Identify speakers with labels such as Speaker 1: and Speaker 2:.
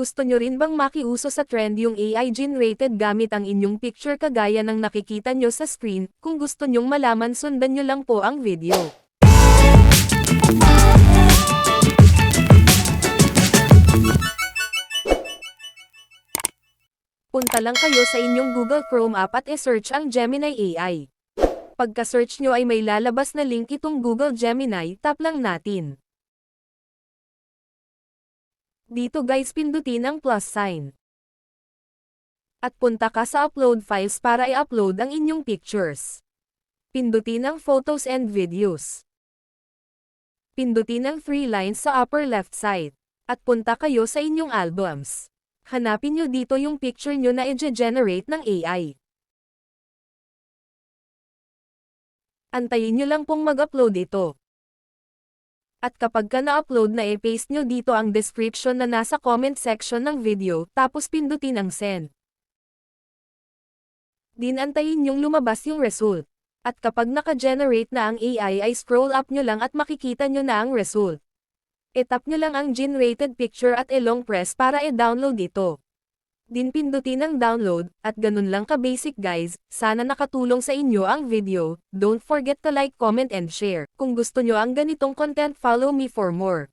Speaker 1: Gusto nyo rin bang makiuso sa trend yung AI generated gamit ang inyong picture kagaya ng nakikita nyo sa screen? Kung gusto nyong malaman sundan nyo lang po ang video. Punta lang kayo sa inyong Google Chrome app at e-search ang Gemini AI. Pagka-search nyo ay may lalabas na link itong Google Gemini, tap lang natin. Dito guys pindutin ang plus sign. At punta ka sa upload files para i-upload ang inyong pictures. Pindutin ang photos and videos. Pindutin ang three lines sa upper left side. At punta kayo sa inyong albums. Hanapin nyo dito yung picture nyo na i-generate ng AI. Antayin nyo lang pong mag-upload ito. At kapag ka na-upload na i-paste nyo dito ang description na nasa comment section ng video, tapos pindutin ang send. Din antayin yung lumabas yung result. At kapag naka-generate na ang AI ay scroll up nyo lang at makikita nyo na ang result. I-tap nyo lang ang generated picture at i-long press para i-download ito. Din pindutin ang download, at ganun lang ka-basic guys, sana nakatulong sa inyo ang video, don't forget to like, comment and share. Kung gusto nyo ang ganitong content follow me for more.